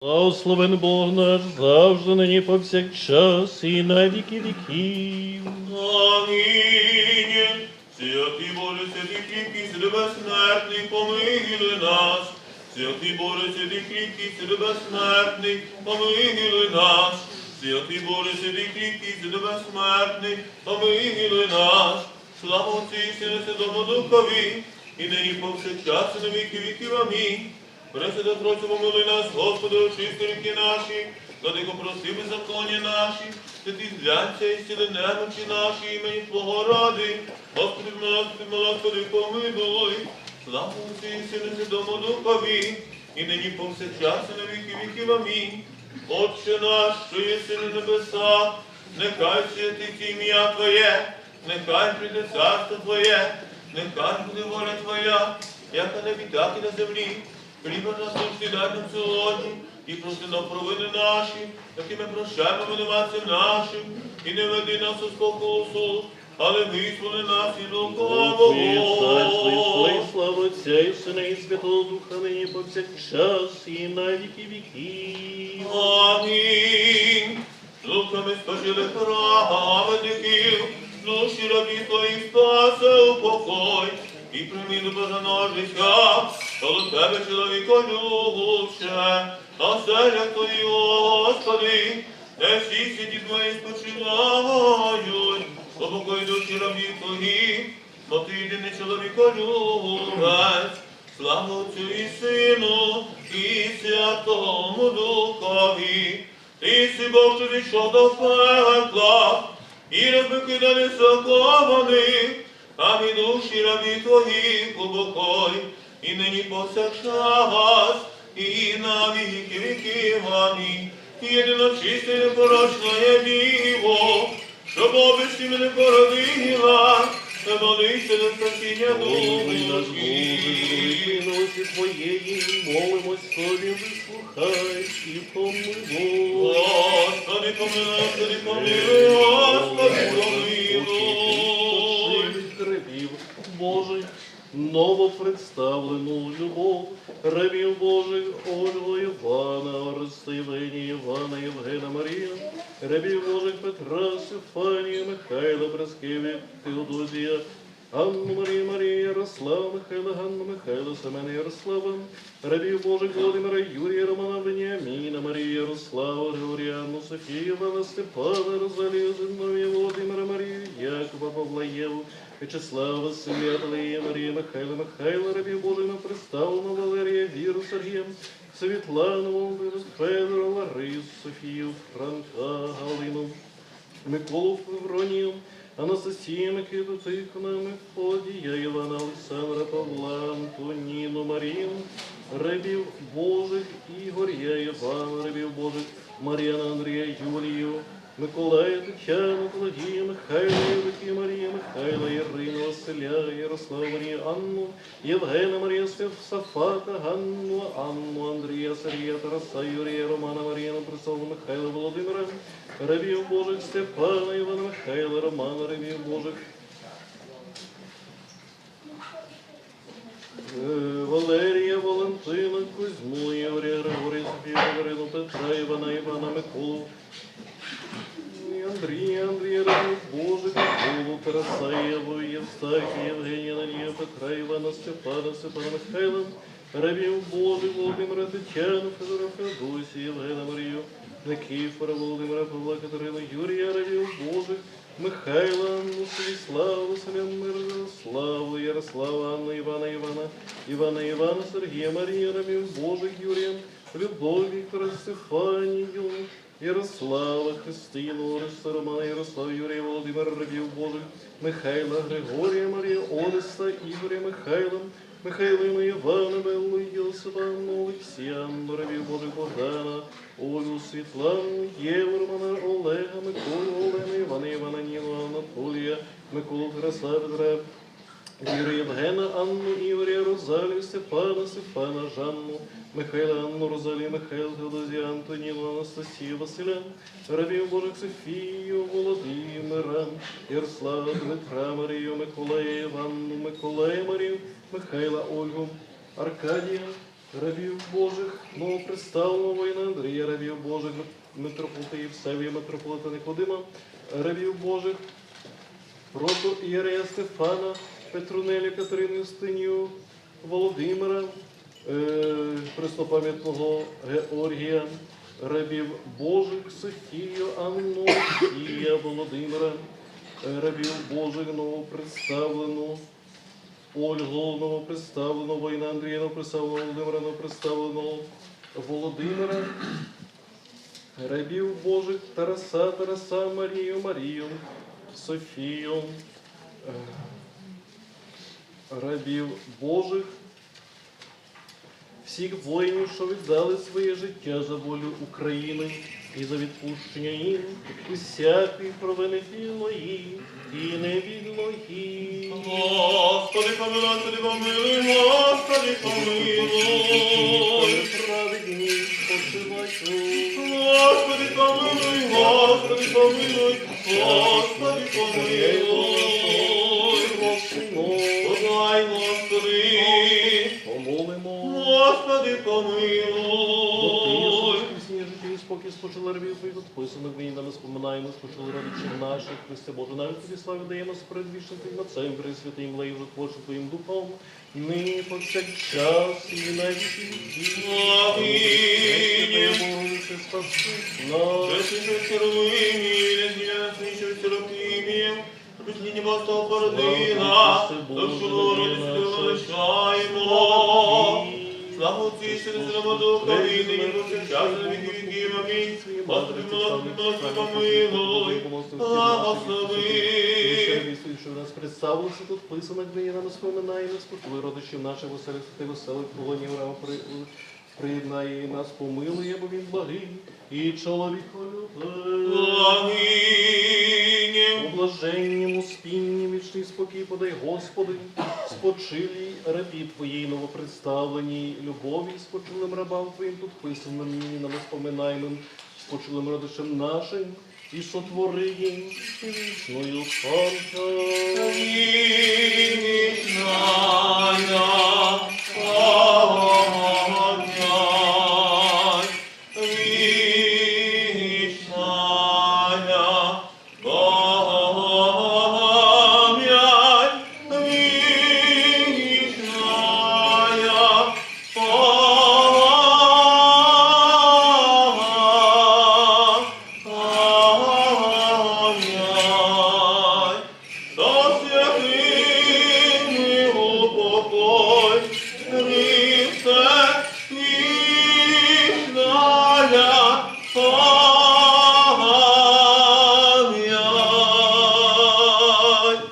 Благословен Бог наш завжди нині повсякчас і на віки віків. Амінь. Святий Боже, святий кріпкий, святий безсмертний, помилуй нас. Святий Боже, святий кріпкий, святий безсмертний, помилуй нас. Святий Боже, святий кріпкий, святий безсмертний, помилуй нас. Слава Отцю і Сину, Святому Духові, і нині повсякчас, і на віки віків. Амінь. Пресвята Тройця, помилуй нас, Господи, очисти ріки наші, Владико, прости беззаконня наші, святі зглянься і сіли немочі наші, імені Твого ради. Господи, милости, Господи, помилуй. Слава Отцю і Сину, Святому Духові, і нині повсякчас, і на віки віків. Амінь. Отче наш, що єси на небесах, нехай святиться ім'я Твоє, нехай прийде царство Твоє, нехай буде воля Твоя, як на небі, так і на землі. Хліба нас дай нам сьогодні, і прости нам провини наші, які ми прощаємо винуватцям нашим, і не веди нас у спокусу, але визволи нас і сила, слава Отця і Сина і Святого Духа нині повсякчас і на віки віків. Амінь. Духами спожили праведників, душі рабі твоїх спасе упокой, і прийми до бажаного життя, та до тебе чоловіко любче, на селях твої, Господи, де всі святі твої спочивають, упокой душі рабі твої, бо ти єдиний чоловіко любець, Слава Отцю і Сину, і Святому Духові, ти си Бог, що зійшов до пекла, і розбикиданий закований, а від душі рабі твої глибокой, і нині повсякчас, і на віки віків. Амінь. Єдино чисте і непорочне діво, щоб обисті мене породила, та молися до спасіння Помилуй наш Боже, душі. великої милості Твоєї, молимось Тобі, вислухай і помилуй. Господи, помилуй, Господи, помилуй, Господи, помилуй. Новопредставлену любов, рабів Божих, Ольгу Івана, Ореста Євгенія, Івана, Євгена Марія, рабів Божих Петра, Сифанія, Михайла, Браскеві, Теодозія, Анну Марію, Марію, Ярослава, Михайла, Ганну, Михайла, Семена, Ярослава, рабів Божих Володимира, Юрія, Романа, Веніаміна, Марію, Ярослава, Григоріану, Софію, Івана, Степана, Розалію, Зиновія, Володимира, Марію, Якова, Павла, Єву, Вячеслава, Талія, Марія, Михайла, Михайла, рабів Божих, на Валерія, Віру, Сергія, Світлану, Федора, Ларису, Софію, Франка, Галину, Миколу Февронію, Анастасію, Микиту, Тихона, Мефодія, Івана, Олександра, Павла, Антоніну, Марію, рабів Божих, Ігоря, Івана, рабів Божих, Мар'яна, Андрія, Юлію, Миколая, Тетяну, Клодію, Михайла, Євики, Марія, Михайла, Ірину, Василя, Ярослава, Марію, Анну, Євгена, Марія, Сафата, Ганну, Анну, Андрія, Сергія, Тараса, Юрія, Романа, Маріяну, Присову, Михайла, Володимира, рабів Божих, Степана, Івана, Михайла, Романа, рабів Божих, Е, Валерія, Валентина, Кузьму, Ігоря, Григорія, Софію, Катерину, Петра, Івана, Івана, Миколу, Андрія, Андрія, Рабів Божих, Миколу, Тараса, Єву, Євстахія, Євгенія, Надія, Петра, Івана, Степана, Степана, Михайла, Рабів Божих, Володимира, Тетяну, Федора, Феодосія, Євгена, Марію, Никифора, Володимира, Павла, Катерину, Юрія, Рабів Божих, Михайла, Станіславу, Василя, Мирославу, Ярослава, Анну, Івана, Івана, Івана, Івана, Сергія, Марія, Рабів Божих, Юрія, Любов, Віктора, Стефанію, Ярослава, Христину, Ореста, Романа, Ярослава, Юрія, Володимира, Рабів Божих, Михайла, Григорія, Марія, Ореста, Ігоря, Михайла, Михайлину, Івана, Беллу, Йосипа, Олексія, Рабів Божих, Богдана, Олю, Світлану, Єву, Романа, Олега, Миколу, Олену, Івана, Івана, Ніну, Анатолія, Миколу, Тараса, Петра, Віру Євгена, Анну, Ігоря, Розалію, Степана, Стефана, Жанну, Михайла, Анну, Розалію, Михайла, Теодозія, Антоніну, Анастасію, Василя, Рабів Божих, Софію, Володимира, Ярослава, Дмитра, Марію, Миколая, Іванну, Миколая, Марію, Михайла, Ольгу, Аркадія, рабів Божих, новоприставленого воїна Андрія, рабів Божих, митрополита Євсевія, митрополита Никодима, рабів Божих, Проту Ієрея Стефана, Петрунеля, Катерину Юстинію, Володимира, е, преснопам'ятного Георгія, рабів Божих, Анну, Ія, Володимира, е, рабів Божих, новопредставлену, Ольгу, новопредставлену, воїна Андрія, новопредставленого Володимира, новопредставленого Володимира, рабів Божих, Тараса, Тараса, Марію, Марію, Софію, е, рабів Божих, всіх воїнів, що віддали своє життя за волю України і за відпущення їм усякої провини білої і невідлої. Господи, помилуй, помилуй, Господи, помилуй. Праведні спочивачу. Господи, помилуй, Господи, помилуй, Господи, помилуй. Господи, помилуй. І спокій спочили рабів твоїх відписаних мені нам споминаємо, спочили родичів наших, Христе Боже, навіть тобі славу даємо з Твоїм Отцем, Пресвятим, Лею, вже Творчим Твоїм Духом, нині повсякчас і на віки. Амінь. Спаси нас. Херовимі, незв'язний, що Серафімі, Пісні небесного породина, душу родицю величаємо. Слава Отцю і Сину, Святому Духові, нині повсякчас на віки віків. Амінь. Господи, милости, милости, помилуй, благослови. що в нас представилося тут писано, де є нам споминає нас, поколи родичів наших веселих святих веселих полонів рам приєднає нас помилує, бо він благий і чоловік Благині. У блаженнім, у спінні, вічний спокій подай, Господи, спочилій рабі Твоїй новопредставленій любові, спочилим рабам Твоїм тут писаним і нам споминаємим, спочилим родичем нашим, і сотвори їм вічною пам'ять.